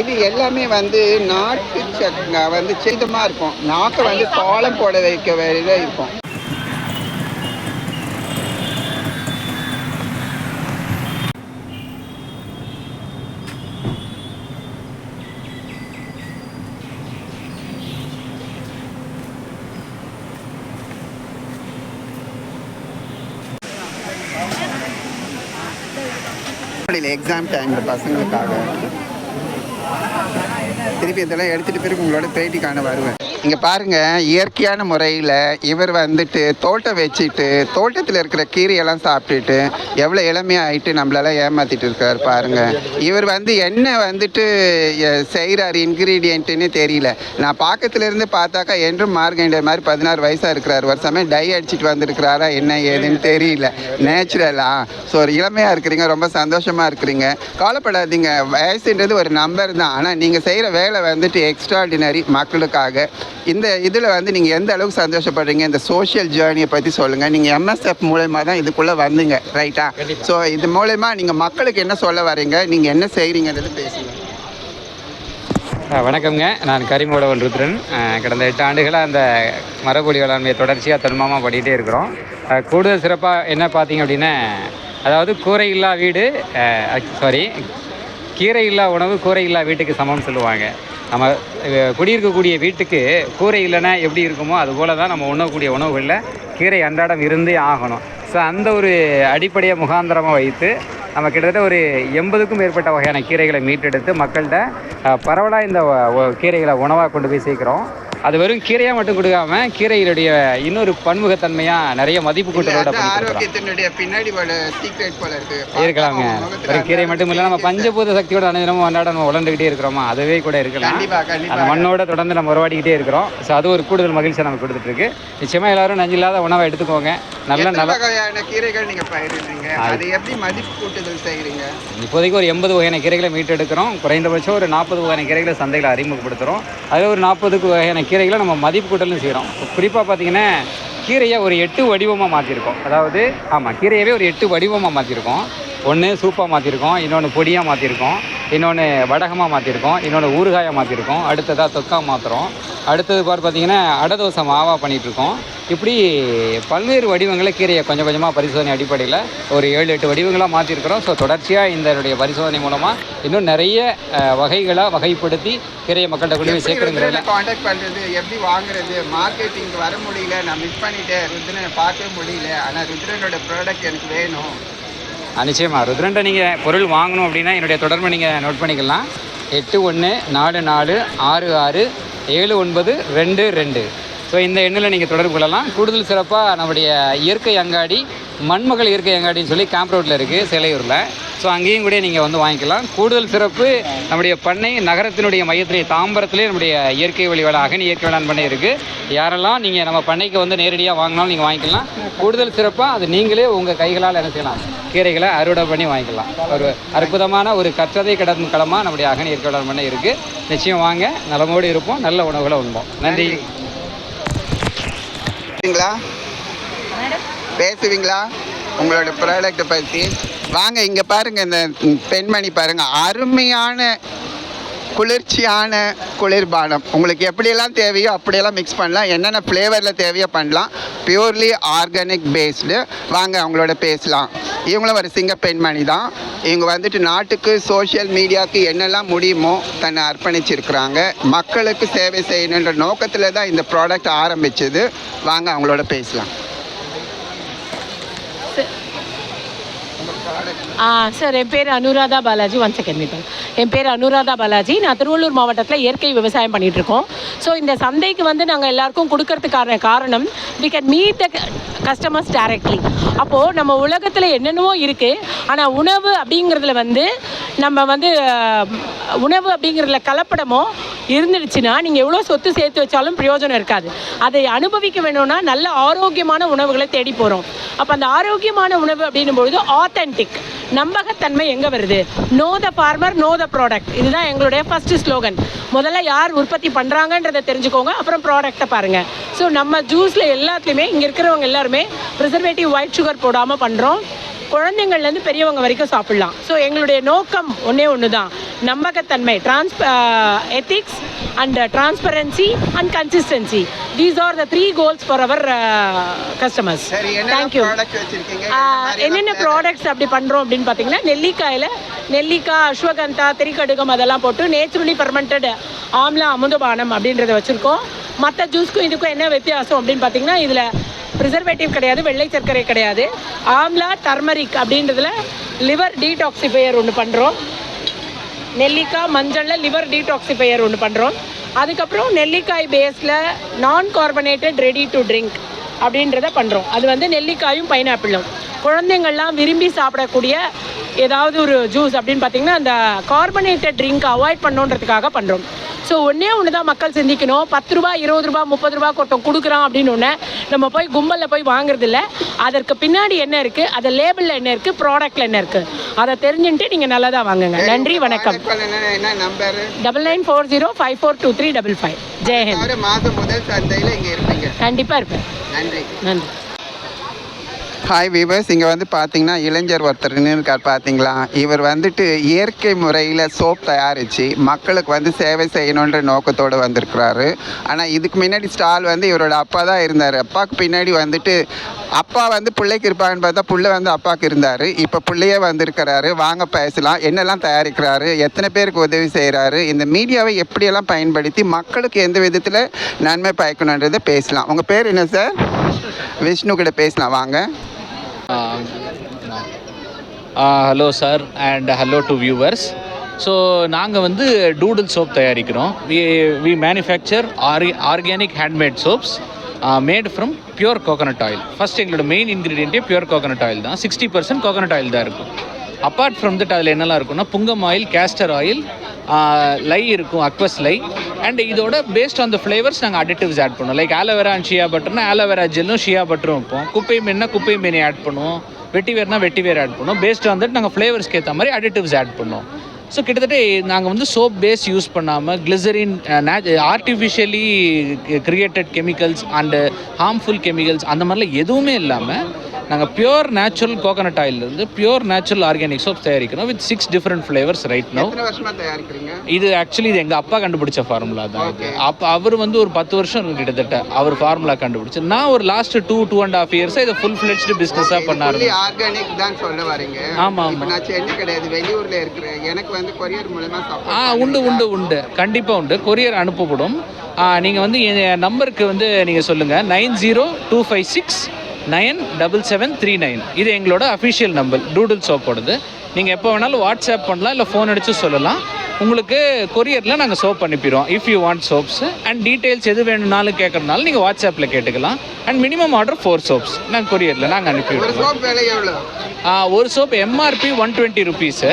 இது எல்லாமே வந்து நாட்டு வந்து சேதமாக இருக்கும். நாக்கை வந்து தாளம் போட வைக்க வேண்டியதாக இருக்கும். எக்ஸாம் டைம் பசங்களுக்காக திருப்பி இதெல்லாம் எடுத்துகிட்டு பிறகு உங்களோட பேட்டி காண வருவேன். இங்கே பாருங்க இயற்கையான முறையில் இவர் வந்துட்டு தோட்டம் வச்சுட்டு தோட்டத்தில் இருக்கிற கீரையெல்லாம் சாப்பிட்டுட்டு எவ்வளோ இளமையாயிட்டு நம்மளெல்லாம் ஏமாத்திட்டு இருக்கார் பாருங்க. இவர் வந்து என்ன வந்துட்டு செய்கிறார் இன்க்ரீடியண்ட்டுன்னு தெரியல. நான் பாக்கத்துலேருந்து பார்த்தாக்கா என்றும் மார்கண்ட மாதிரி பதினாறு வயசாக இருக்கிறார். வருஷமே டை அடிச்சிட்டு வந்திருக்கிறாரா என்ன ஏதுன்னு தெரியல. நேச்சுரலா ஸோ ஒரு இளமையாக இருக்கிறீங்க ரொம்ப சந்தோஷமாக இருக்கிறீங்க. கவலைப்படாதீங்க. வயசுன்றது ஒரு நம்பர் தான். ஆனால் நீங்கள் செய்கிற வேலை வந்துட்டு எக்ஸ்ட்ராடினரி மக்களுக்காக. இந்த இதில் வந்து நீங்கள் எந்த அளவுக்கு சந்தோஷப்படுறீங்க? இந்த சோஷியல் ஜேர்னியை பற்றி சொல்லுங்கள் நீங்கள் எம்எஸ்எஃப் மூலயமா தான் இதுக்குள்ளே வந்தீங்க ரைட்டா ஸோ இது மூலயமா நீங்கள் மக்களுக்கு என்ன சொல்ல வரீங்க நீங்கள் என்ன செய்கிறீங்கன்றது பேசுங்க. வணக்கம்ங்க. நான் கரிமோடவன் ருத்ரன். கடந்த எட்டு ஆண்டுகளாக அந்த மரபொழி வேளாண்மையை தொடர்ச்சியாக தன்மாமா பண்ணிகிட்டே இருக்கிறோம். கூடுதல் சிறப்பாக என்ன பார்த்தீங்க அப்படின்னா அதாவது கூரை இல்லா வீடு சாரி கீரை இல்லா உணவு கூரை இல்லா வீட்டுக்கு சமம்னு சொல்லுவாங்க. நம்ம குடியிருக்கக்கூடிய வீட்டுக்கு கூரை இல்லைன்னா எப்படி இருக்குமோ அது போல தான் நம்ம உண்ணக்கூடிய உணவுகளில் கீரை அன்றாடம் இருந்தே ஆகணும். ஸோ அந்த ஒரு அடிப்படையை முகாந்திரமாக வைத்து நம்ம கிட்டத்தட்ட ஒரு எண்பதுக்கும் மேற்பட்ட வகையான கீரைகளை மீட்டெடுத்து மக்கள்கிட்ட பரவலாக இந்த கீரைகளை உணவாக கொண்டு போய் சேர்க்குறோம். அது வெறும் கீரையாக மட்டும் கொடுக்காம கீரைகளுடைய இன்னொரு பன்முகத்தன்மையாக நிறைய மதிப்பு கூட்டலோட ஆரோக்கியத்தினுடைய பின்னாடி இருக்கலாங்க. ஒரு கீரை மட்டும் இல்லை நம்ம பஞ்சபூத சக்தியோட அனுதினமும் அன்றாடம் நம்ம உழந்துக்கிட்டே இருக்கிறோமா? அதுவே கூட இருக்கலாம். அந்த மண்ணோட தொடர்ந்து நம்ம உருவாடிக்கிட்டே இருக்கிறோம். ஸோ அது ஒரு கூடுதல் மகிழ்ச்சியை நமக்கு கொடுத்துட்டு இருக்கு. நிச்சயமா எல்லாரும் நஞ்சில்லாத உணவை எடுத்துக்கோங்க. நல்ல நல்ல வகையான கீரைகள் நீங்க பயிரிடுறீங்க? அது எப்படி மதிப்பு கூட்டுதல் செய்கிறீங்க இப்போதைக்கு ஒரு எண்பது வகையான கீரைகளை மீட்டெடுக்கிறோம். குறைந்தபட்சம் ஒரு நாற்பது வகையான கீரைகளை சந்தையில் அறிமுகப்படுத்துகிறோம் அதில் ஒரு நாற்பதுக்கு வகையான கீரைகளை நம்ம மதிப்பு கூட்டலும் செய்கிறோம் குறிப்பாக பார்த்தீங்கன்னா கீரையை ஒரு எட்டு வடிவமாக மாற்றிருக்கோம் அதாவது ஆமாம் கீரையவே ஒரு எட்டு வடிவமாக மாற்றிருக்கோம் ஒன்று சூப்பாக மாற்றிருக்கோம் இன்னொன்று பொடியாக மாற்றிருக்கோம் இன்னொன்று வடகமாக மாற்றிருக்கோம் இன்னொன்று ஊறுகாயாக மாற்றிருக்கோம் அடுத்ததாக தொக்கா மாற்றுறோம் அடுத்தது பார் பார்த்தீங்கன்னா அடதோசை மாவாக பண்ணிகிட்ருக்கோம் இப்படி பல்வேறு வடிவங்களில் கீரையை கொஞ்சம் கொஞ்சமாக பரிசோதனை அடிப்படையில் ஒரு ஏழு எட்டு வடிவங்களாக மாற்றிருக்கிறோம் ஸோ தொடர்ச்சியாக இந்த பரிசோதனை மூலமாக இன்னும் நிறைய வகைகளாக வகைப்படுத்தி கீரையை மக்கள்கிட்ட கொண்டு போய் சேர்க்குறங்கிறதுல காண்டாக்ட் பண்றது எப்படி வாங்குறது மார்க்கெட்டிங் வர முடியல நான் மிஸ் பண்ணிட்டேன் ருத்ரனை பார்க்கவே முடியல ஆனா ருத்ரனோட ப்ராடக்ட் எனக்கு வேணும். நிச்சயமாக ருத்ரன்ட்ட நீங்கள் பொருள் வாங்கணும் அப்படின்னா என்னுடைய தொடர்பை நீங்கள் நோட் பண்ணிக்கலாம். எட்டு ஒன்று நாலு நாலு ஆறு ஆறு ஏழு ஒன்பது ரெண்டு ரெண்டு. ஸோ இந்த எண்ணில் நீங்கள் தொடர்பு கொள்ளலாம். கூடுதல் சிறப்பாக நம்முடைய இயற்கை அங்காடி மண்மகள் இயற்கை அங்காடின்னு சொல்லி கேம்ப் ரோட்டில் இருக்குது சேலையூரில். ஸோ அங்கேயும் கூட நீங்கள் வந்து வாங்கிக்கலாம். கூடுதல் சிறப்பு நம்முடைய பண்ணை நகரத்தினுடைய மையத்திலே தாம்பரத்திலே நம்முடைய இயற்கை வழி வேலை அகனி இயற்கை வேளாண் பண்ணை இருக்குது யாரெல்லாம் நீங்கள் நம்ம பண்ணைக்கு வந்து நேரடியாக வாங்கினாலும் நீங்கள் வாங்கிக்கலாம். கூடுதல் சிறப்பாக அது நீங்களே உங்கள் கைகளால் என்ன செய்யலாம் கீரைகளை அறுவடை பண்ணி வாங்கிக்கலாம். ஒரு அற்புதமான ஒரு கற்றதை கடன் களமாக நம்முடைய அகனி இயற்கை வேளாண் பண்ணை இருக்குது நிச்சயம் வாங்க நலமோடு இருப்போம் நல்ல உணவுகளை உண்போம். நன்றி. பேசுவீங்களா? உங்களோட ப்ராடக்ட்டை பற்றி வாங்க இங்கே பாருங்கள் இந்த பெண்மணி பாருங்கள் அருமையான குளிர்ச்சியான குளிர்பானம் உங்களுக்கு எப்படியெல்லாம் தேவையோ அப்படியெல்லாம் மிக்ஸ் பண்ணலாம். என்னென்ன ஃப்ளேவரில் தேவையோ பண்ணலாம். பியூர்லி ஆர்கானிக் பேஸ்டு வாங்க அவங்களோட பேசலாம். இவங்களும் ஒரு சிங்க பெண்மணி தான். இவங்க வந்துட்டு நாட்டுக்கு சோஷியல் மீடியாவுக்கு என்னெல்லாம் முடியுமோ தன்னை அர்ப்பணிச்சிருக்கிறாங்க. மக்களுக்கு சேவை செய்யணுன்ற நோக்கத்தில் தான் இந்த ப்ராடக்ட் ஆரம்பிச்சது. வாங்க அவங்களோட பேசலாம். ஆ சார் என் பேர் Anuradha Balaji. One second metre என் பேர் அனுராதா பாலாஜி. நான் திருவள்ளூர் மாவட்டத்தில் இயற்கை விவசாயம் பண்ணிகிட்டு இருக்கோம். ஸோ இந்த சந்தைக்கு வந்து நாங்கள் எல்லாருக்கும் கொடுக்கறதுக்கான காரணம் we can meet the customers directly அப்போது நம்ம உலகத்தில் என்னென்னவோ இருக்குது ஆனால் உணவு அப்படிங்கிறதுல வந்து நம்ம வந்து உணவு அப்படிங்கிறதுல கலப்படமோ இருந்துடுச்சுன்னா நீங்கள் எவ்வளோ சொத்து சேர்த்து வச்சாலும் பிரயோஜனம் இருக்காது. அதை அனுபவிக்க வேணும்னா நல்ல ஆரோக்கியமான உணவுகளை தேடி போகிறோம் அப்போ அந்த ஆரோக்கியமான உணவு அப்படின்னும் பொழுது ஆத்தென்டிக் நம்பகத்தன்மை எங்கே வருது? Know the farmer know the product இதுதான் எங்களுடைய ஃபர்ஸ்ட் ஸ்லோகன் முதல்ல யார் உற்பத்தி பண்ணுறாங்கன்றதை தெரிஞ்சுக்கோங்க அப்புறம் ப்ராடக்ட்டை பாருங்கள் ஸோ நம்ம ஜூஸில் எல்லாத்துலேயுமே இங்கே இருக்கிறவங்க எல்லாருமே ப்ரிசர்வேட்டிவ் ஒயிட் சுகர் போடாமல் பண்ணுறோம் குழந்தைங்கள்லேருந்து பெரியவங்க வரைக்கும் சாப்பிட்லாம். ஸோ எங்களுடைய நோக்கம் ஒன்றே ஒன்று தான் நம்பகத்தன்மை trans ethics and transparency and consistency these are the three goals for our customers thank you என்னென்ன ப்ராடக்ட்ஸ் அப்படி பண்ணுறோம் அப்படின்னு பார்த்தீங்கன்னா நெல்லிக்காயில் நெல்லிக்காய் அஸ்வகந்தா திரிகடுகம் அதெல்லாம் போட்டு நேச்சுரலி ஃபர்மெண்டட் ஆம்லா அமுதபானம் அப்படின்றத வச்சுருக்கோம். மற்ற ஜூஸ்க்கும் இதுக்கும் என்ன வித்தியாசம் அப்படின்னு பார்த்தீங்கன்னா இதில் ப்ரிசர்வேட்டிவ் கிடையாது வெள்ளை சர்க்கரை கிடையாது. ஆம்லா டர்மரிக் அப்படின்றதுல லிவர் டீடாக்சிஃபையர் ஒன்று பண்ணுறோம் நெல்லிக்காய் மஞ்சளில் லிவர் டீடாக்சிஃபையர் ஒன்று பண்ணுறோம் அதுக்கப்புறம் நெல்லிக்காய் பேஸில் நான் கார்பனேட்டட் ரெடி டு ட்ரிங்க் அப்படின்றத பண்ணுறோம் அது வந்து நெல்லிக்காயும் பைனாப்பிளும் குழந்தைங்கள்லாம் விரும்பி சாப்பிடக்கூடிய ஏதாவது ஒரு ஜூஸ் அப்படின்னு பார்த்தீங்கன்னா அந்த கார்பனேட்டட் ட்ரிங்க் அவாய்ட் பண்ணோன்றதுக்காக பண்ணுறோம் ஸோ ஒன்றே ஒன்று தான் மக்கள் சிந்திக்கணும். பத்து ரூபா இருபது ரூபா முப்பது ரூபா ஒருத்தன் கொடுக்குறான் அப்படின்னு ஒன்று நம்ம போய் கும்பலில் போய் வாங்குறது இல்ல அதற்கு பின்னாடி என்ன இருக்குது அது லேபிளில் என்ன இருக்குது ப்ராடக்ட்டில் என்ன இருக்குது அதை தெரிஞ்சுட்டு நீங்கள் நல்லா தான் வாங்குங்க நன்றி வணக்கம். Double nine four zero five four two three double five Jai Hind மாதம் முதல் சந்தையில் இங்கே இருப்பீங்க. கண்டிப்பாக இருப்பேன். நன்றி. நன்றி. ஹாய் வீவர்ஸ் இங்கே வந்து பார்த்தீங்கன்னா இளைஞர் ஒருத்தர் நின்றுருக்கார் பார்த்தீங்களா இவர் வந்துட்டு இயற்கை முறையில் சோப் தயாரித்து மக்களுக்கு வந்து சேவை செய்யணுன்ற நோக்கத்தோடு வந்திருக்கிறாரு. ஆனால் இதுக்கு முன்னாடி ஸ்டால் வந்து இவரோட அப்பா தான் இருந்தார். அப்பாவுக்கு பின்னாடி வந்துட்டு அப்பா வந்து பிள்ளைக்கு இருப்பாங்கன்னு பார்த்தா பிள்ளை வந்து அப்பாவுக்கு இருந்தார். இப்போ பிள்ளையே வந்திருக்கிறாரு. வாங்க பேசலாம். என்னெல்லாம் தயாரிக்கிறாரு? எத்தனை பேருக்கு உதவி செய்கிறாரு இந்த மீடியாவை எப்படியெல்லாம் பயன்படுத்தி மக்களுக்கு எந்த விதத்தில் நன்மை பயக்கணுன்றதை பேசலாம். உங்கள் பேர் என்ன சார் விஷ்ணு கிட்ட பேசலாம். வாங்க. Hello sir and hello to viewers so நாங்கள் வந்து டூடில் சோப் தயாரிக்கிறோம். We we manufacture our organic handmade soaps made from pure coconut oil first எங்களோட மெயின் இன்க்ரீடியண்ட்டே பியூர் கோகோனட் ஆயில் தான். சிக்ஸ்டி பர்சன்ட் கோகோனட் ஆயில் தான் இருக்கும். அப்பார்ட் ஃப்ரம் தட் அதில் என்னெல்லாம் இருக்கும்னா புங்கம் ஆயில் கேஸ்டர் ஆயில் லை இருக்கும் அக்வஸ் லை அண்ட் இதோட பேஸ்ட் ஆன் த ஃப்ளேவர்ஸ் நாங்கள் அடிட்டிவ்ஸ் ஆட் பண்ணுவோம். Like aloe vera and shea பட்டர்னா aloe vera ஜெல்லும் ஷியா பட்டரும் வைப்போம். குப்பை மீன்னா குப்பை மீனை ஆட் பண்ணுவோம். வெட்டி வேர்னா வெட்டி வேர் ஆட் பண்ணுவோம். பேஸ்ட் வந்துட்டு நாங்கள் ஃப்ளேவர்ஸ்க்கு ஏற்ற மாதிரி அடிட்டிவ்ஸ் ஆட் பண்ணுவோம். ஸோ கிட்டத்தட்ட நாங்கள் வந்து சோப் பேஸ் யூஸ் பண்ணாமல் glycerin artificially created chemicals and harmful chemicals அந்த மாதிரிலாம் எதுவுமே இல்லாமல் நாங்கள் பியூர் நேச்சுரல் கோகனட் ஆயிலிருந்து பியூர் நேச்சுரல் ஆர்கானிக் சோப் தயாரிக்கிறோம் with six different flavours right no இது ஆக்சுவலி இது எங்கள் அப்பா கண்டுபிடிச்ச ஃபார்முலா தான் இது. அப்போ அவர் வந்து ஒரு பத்து வருஷம் கிட்டத்தட்ட அவர் ஃபார்முலா கண்டுபிடிச்சு. நான் ஒரு last two two and half இயர்ஸாக இதை ஃபுல் ஃப்ளெட்ஸ்டு பிஸ்னஸாக பண்ண ஆரம்பிச்சேன். ஆர்கானிக் தான் சொல்ல வரீங்க. ஆமா, இப்போ நான் சென்னை கிடையாது. வெளியூர்ல இருக்கிறேன் எனக்கு வந்து கொரியர் மூலமா ஆ உண்டு உண்டு உண்டு. கண்டிப்பாக உண்டு. கொரியர் அனுப்பப்படும். நீங்கள் வந்து என் நம்பருக்கு வந்து நீங்கள் சொல்லுங்கள் nine zero two five six nine double seven three nine. இது எங்களோட அஃபிஷியல் நம்பர் டூடுல் சோப்போடது நீங்கள் எப்போ வேணாலும் வாட்ஸ்அப் பண்ணலாம் இல்லை ஃபோன் அடித்து சொல்லலாம். உங்களுக்கு கொரியரில் நாங்கள் soap அனுப்பிடுவோம். If you want soaps and details எது வேணும்னாலும் கேட்குறதுனால நீங்கள் வாட்ஸ்அப்பில் கேட்டுக்கலாம். And minimum order four soaps நாங்கள் கொரியரில் நாங்கள் அனுப்பிவிடுவோம். ஒரு soap MRP one twenty rupees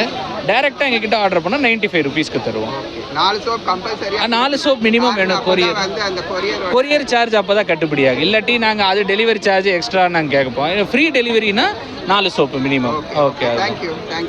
டேரெக்டாக எங்ககிட்ட ஆர்டர் பண்ணால் நைன்ட்டி ஃபைவ் ருபீஸ்க்கு தருவோம். நாலு சோப் கம்பல்சரி நாலு சோப் மினிமம் வேணும் கொரியர் கொரியர் சார்ஜ் அப்போ தான் கட்டுப்படியாகும். இல்லாட்டி நாங்கள் அது டெலிவரி சார்ஜ் எக்ஸ்ட்ரா நாங்கள் கேட்போம் ஃப்ரீ டெலிவரினா நாலு soap minimum okay thank you thank you